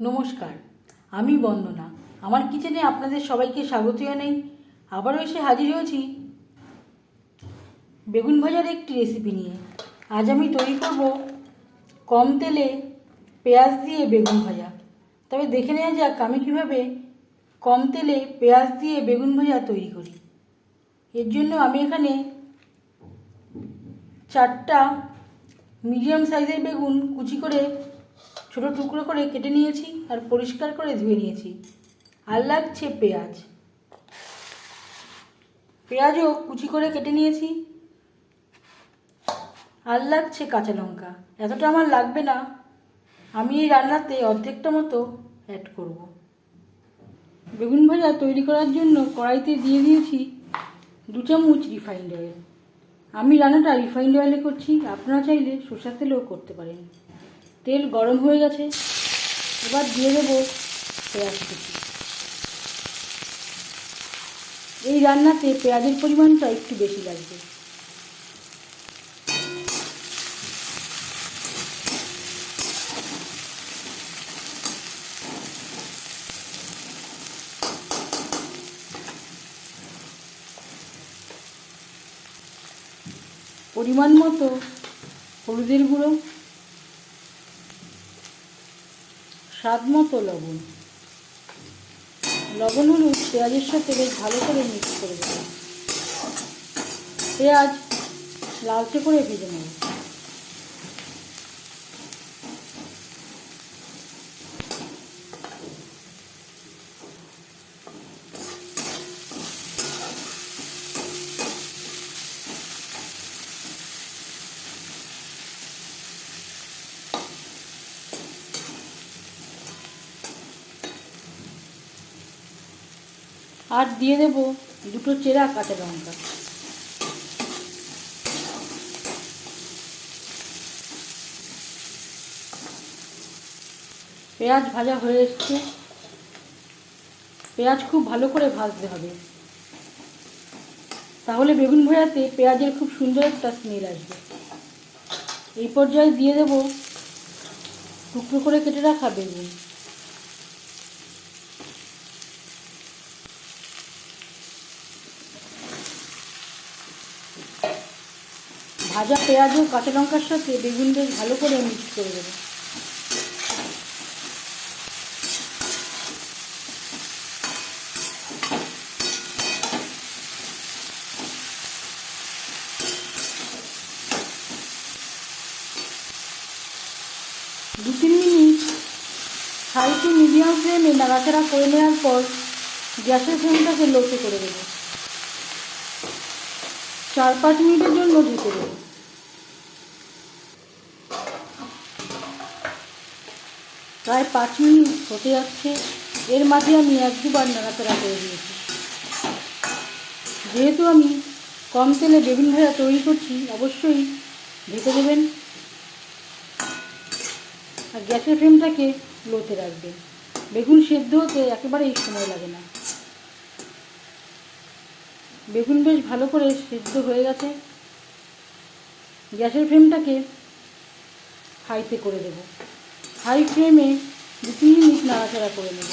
নমস্কার, আমি বন্দনা। আমার কিচেনে আপনাদের সবাইকে স্বাগত জানাই। আবারও এসে হাজির হয়েছি বেগুন ভাজার একটি রেসিপি নিয়ে। আজ আমি তৈরি করব কম তেলে পেঁয়াজ দিয়ে বেগুন ভাজা। তবে দেখে নেওয়া যাক আমি কীভাবে কম তেলে পেঁয়াজ দিয়ে বেগুন ভাজা তৈরি করি। এর জন্য আমি এখানে চারটা মিডিয়াম সাইজের বেগুন কুচি করে ছোট টুকরো করে কেটে নিয়েছি আর পরিষ্কার করে ধুয়ে নিয়েছি। আর লাগছে পেঁয়াজ। পেঁয়াজও কুচি করে কেটে নিয়েছি। আর লাগছে কাঁচা লঙ্কা। এতটা আমার লাগবে না। আমি এই রান্নাতে অর্ধেকটা মতো অ্যাড করব। বেগুন ভাজা তৈরি করার জন্য কড়াইতে দিয়ে দিয়েছি দু চামচ রিফাইন্ড অয়েল আমি রান্নাটা রিফাইন্ড অয়েলে করছি। আপনারা চাইলে সরষের তেলেও করতে পারেন। তেল গরম হয়ে গেছে, এবার দিয়ে দেবো পেঁয়াজ কুচি। এই রান্নাতে পেঁয়াজের পরিমাণটা একটু বেশি লাগবে। পরিমাণ মতো হলুদের গুঁড়ো স্বাদ মতো লবণ। লবণ হলুদ, পেঁয়াজের সাথে বেশ ভালো করে মিক্স করে দেবেন পেঁয়াজ লালচে করে ভেজে নেব। আর দিয়ে দেব দুটো চেরা কাঁচা লঙ্কা। পেঁয়াজ ভাজা হয়ে এসছে। পেঁয়াজ খুব ভালো করে ভাজতে হবে। তাহলে বেগুন ভাজাতে পেঁয়াজের খুব সুন্দর একটা স্মেল আসবে। এই পর্যায়ে দিয়ে দেব টুকরো করে কেটে রাখা বেগুন। ভাজা পেঁয়াজ ও কাঁচা লঙ্কার সাথে বেগুন বেশ ভালো করে মিক্স করে দেবো। দু তিন মিনিট টু মিডিয়াম ফ্লেমে নাড়াচাড়া করে নেওয়ার পর গ্যাসের ফ্লেমটাকে লোতে করে দেবো। চার পাঁচ মিনিটের জন্য ঢেকে দেবো প্রায় পাঁচ মিনিট হতে যাচ্ছে। এর মাঝে আমি এক দুবার নাড়াচাড়া করে দিয়েছি। যেহেতু আমি কম তেলে বেগুন ভাজা তৈরি করছি, অবশ্যই ঢেকে দেবেন। আর গ্যাসের ফ্লেমটাকে লোতে রাখবেন। বেগুন সেদ্ধ হতে একেবারেই সময় লাগে না। বেগুন বেশ ভালো করে সিদ্ধ হয়ে গেছে। গ্যাসের ফ্লেমটাকে হাইতে করে দেব। হাই ফ্লেমে দু তিন মিনিট নাড়াচাড়া করে নেব।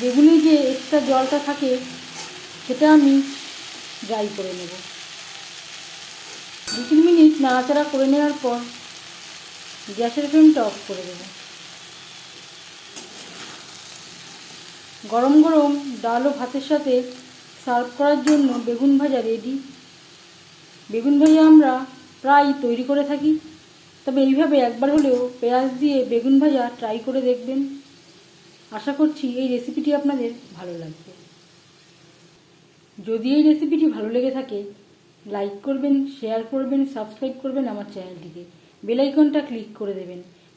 বেগুনে যে এক্সট্রা জলটা থাকে, সেটা আমি ড্রাই করে নেব। দু তিন মিনিট নাড়াচাড়া করে নেওয়ার পর গ্যাসের ফ্লেমটা অফ করে দেবো। গরম গরম ডাল ও ভাতের সাথে সার্ভ করার জন্য বেগুন ভাজা রেডি বেগুন ভাজা আমরা প্রায় তৈরি করে থাকি। তবে এইভাবে একবার হলেও পেঁয়াজ দিয়ে বেগুন ভাজা ট্রাই করে দেখবেন। আশা করছি এই রেসিপিটি আপনাদের ভালো লাগবে। যদি এই রেসিপিটি ভালো লেগে থাকে লাইক করবেন শেয়ার করবেন সাবস্ক্রাইব করবেন আমার চ্যানেলটিকে বেলাইকনটা ক্লিক করে দেবেন।